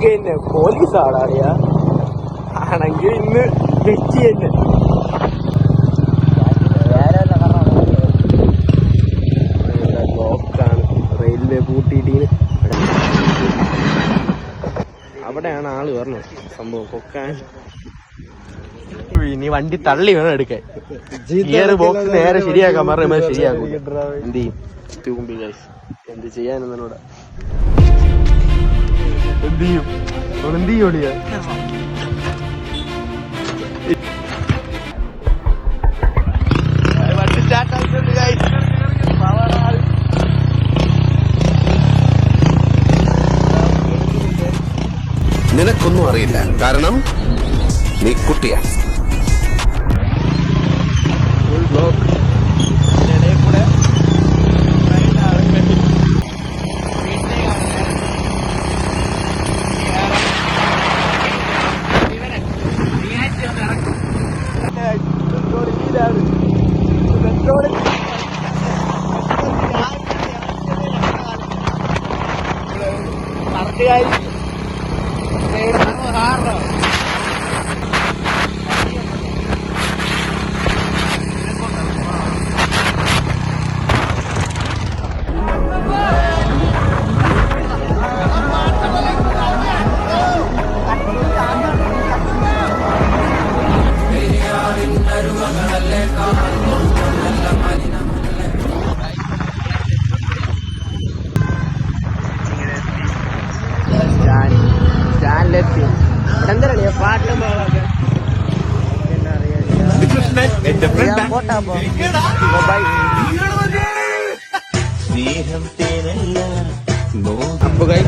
പിന്നെ പോലീസ് ആടാടിയാ ആണെങ്കിൽ ഇന്ന് വെച്ച് തന്നെ. ബ്ലോക്കാണ് റെയിൽവേ പൂട്ടിയിട്ടീന്. അവിടെയാണ് ആൾ പറഞ്ഞത് സംഭവം കൊക്കാൻ ഇനി വണ്ടി തള്ളി വേണം എടുക്കാൻ. ഗിയർ ബോക്സ് നേരെ ശരിയാക്കാൻ പറഞ്ഞാൽ ശരിയാക്കും എന്ത് ചെയ്യും. എന്ത് ചെയ്യാനെന്നോടാ സ്റ്റാർട്ട് ആയിട്ടുണ്ട് guys. Power നിനക്കൊന്നും അറിയില്ല. കാരണം നീ കുട്ടിയാണ്. സ്റ്റാൻഡിലെത്തി എന്തല്ലേ പാട്ടും അപ്പൊ. കൈ